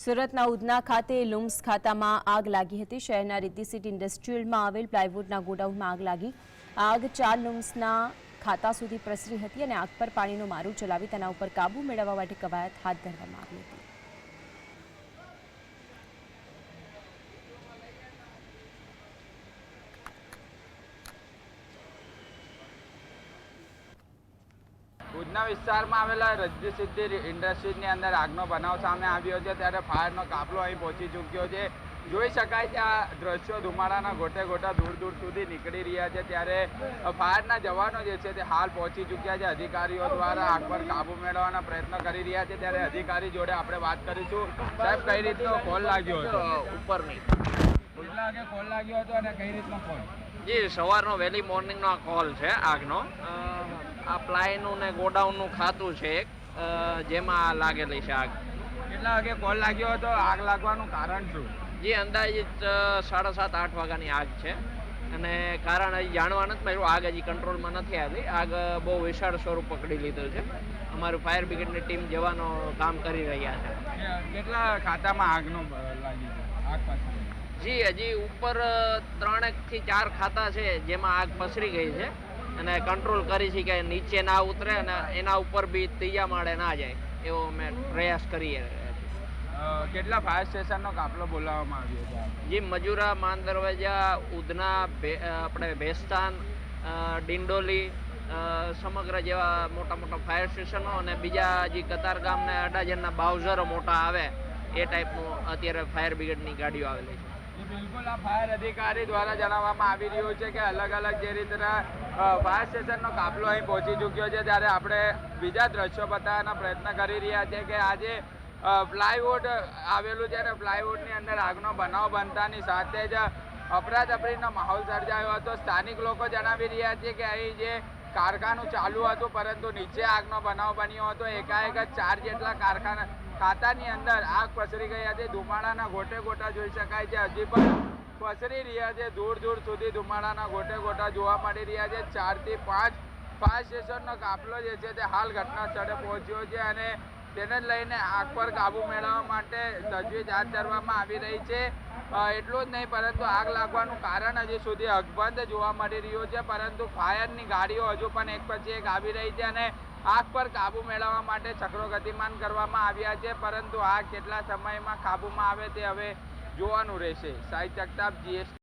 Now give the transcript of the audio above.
સુરતના ઉધના ખાતે લુમ્સ ખાતામાં આગ લાગી હતી. શહેરના રીતિ સિટી ઇન્ડસ્ટ્રીયલમાં આવેલ પ્લાયવુડના ગોડાઉનમાં આગ લાગી. આગ ચાર લુમ્સના ખાતા સુધી પ્રસરી હતી અને આગ પર પાણીનો મારું ચલાવી તેના ઉપર કાબૂ મેળવવા માટે કવાયત હાથ ધરવામાં આવી હતી. ઉધના વિસ્તારમાં આવેલા રજ્જુ સિદ્ધિ ઇન્ડસ્ટ્રીઝની અંદર આગનો બનાવ સામે આવ્યો છે. ત્યારે ફાયરનો કાફલો અહીં પહોંચી ચૂક્યો છે. જોઈ શકાય છે આ દ્રશ્યો ધુમાડાના ગોટે ગોટા દૂર દૂર સુધી નીકળી રહ્યા છે. ત્યારે ફાયરના જવાનો જે છે તે હાલ પહોંચી ચૂક્યા છે. અધિકારીઓ દ્વારા આગ પર કાબુ મેળવવાના પ્રયત્ન કરી રહ્યા છે. ત્યારે અધિકારી જોડે આપણે વાત કરીશું. સાહેબ કઈ રીતનો કોલ લાગ્યો હતો? ઉપરની. કેટલા વાગે લાગ્યો હતો અને કઈ રીતનો કોલ જી સવારનો વહેલી મોર્નિંગનો આ કોલ છે આગનો. આ પ્લાયનું ને ગોડાઉનનું ખાતું છે એક. જેમાં લાગેલી છે આગ. કેટલા વાગે કોલ લાગ્યો હતો આગ લાગવાનું કારણ શું? જે અંદાજિત સાડા સાત આઠ વાગ્યાની આગ છે. અને કારણ હજી જાણવા નથી મળ્યું. આગ હજી કંટ્રોલમાં નથી આવી. આગ બહુ વિશાળ સ્વરૂપ પકડી લીધું છે. અમારું ફાયર બ્રિગેડની ટીમ જવાનો કામ કરી રહ્યા છે. કેટલા ખાતામાં આગનો લાગી આગ જી હજી ઉપર ત્રણેકથી ચાર ખાતા છે જેમાં આગ પસરી ગઈ છે. અને કંટ્રોલ કરી છે કે નીચે ના ઉતરે અને એના ઉપર બી ત્રીજા માળે ના જાય એવો અમે પ્રયાસ કરીએ કેટલા ફાયર સ્ટેશનનો કાફલો બોલાવવામાં આવ્યો છે જે મજુરા માન દરવાજા ઉધના આપણે ભેસ્તાન ડિંડોલી સમગ્ર જેવા મોટા મોટા ફાયર સ્ટેશનો અને બીજા જે કતાર ગામના અડાજણના બાઉઝરો મોટા આવે એ ટાઈપનું અત્યારે ફાયર બ્રિગેડની ગાડીઓ આવેલી છે. બિલકુલ આ ફાયર અધિકારી દ્વારા જણાવવામાં આવી રહ્યું છે કે અલગ અલગ જે રીતના ફાયર સ્ટેશનનો કાફલો અહીં પહોંચી ચૂક્યો છે. ત્યારે આપણે બીજા દ્રશ્યો બતાવવાનો પ્રયત્ન કરી રહ્યા છીએ કે આજે અ, પ્લાયવુડ આવેલું છે અને પ્લાયવુડની અંદર આગનો બનાવ બનતાની સાથે જ અફરાતફરીનો માહોલ સર્જાયો હતો. સ્થાનિક લોકો જણાવી રહ્યા છે કે અહીં જે કારખાનું ચાલુ હતું પરંતુ નીચે આગનો બનાવ બન્યો હતો. એકાએક ચાર જેટલા કારખાના ખાતાની અંદર આગ પસરી ગઈ હતી. ધુમાડાના ગોટે ગોટા જોઈ શકાય છે. હજી પણ પસરી રહ્યા છે. દૂર દૂર સુધી ધુમાડાના ગોટે ગોટા જોવા મળી રહ્યા છે. ચારથી પાંચ ફાયર સ્ટેશનનો કાફલો જે છે તે હાલ ઘટના સ્થળે પહોંચ્યો છે અને તેને લઈને આગ પર કાબુ મેળવવા માટે તજવીજ હાથ ધરવામાં આવી રહી છે. એટલું જ નહીં, પરંતુ આગ લાગવાનું કારણ હજી સુધી અકબંધ જોવા મળી રહ્યું છે, પરંતુ ફાયરની ગાડીઓ હજુ પણ એક પછી એક આવી રહી છે અને આગ પર કાબુ મેળવવા માટે ચક્રો ગતિમાન કરવામાં આવ્યા છે, પરંતુ આગ કેટલા સમયમાં કાબુમાં આવે તે હવે જોવાનું રહેશે. સાહિત્ય જગતાપ જીએસ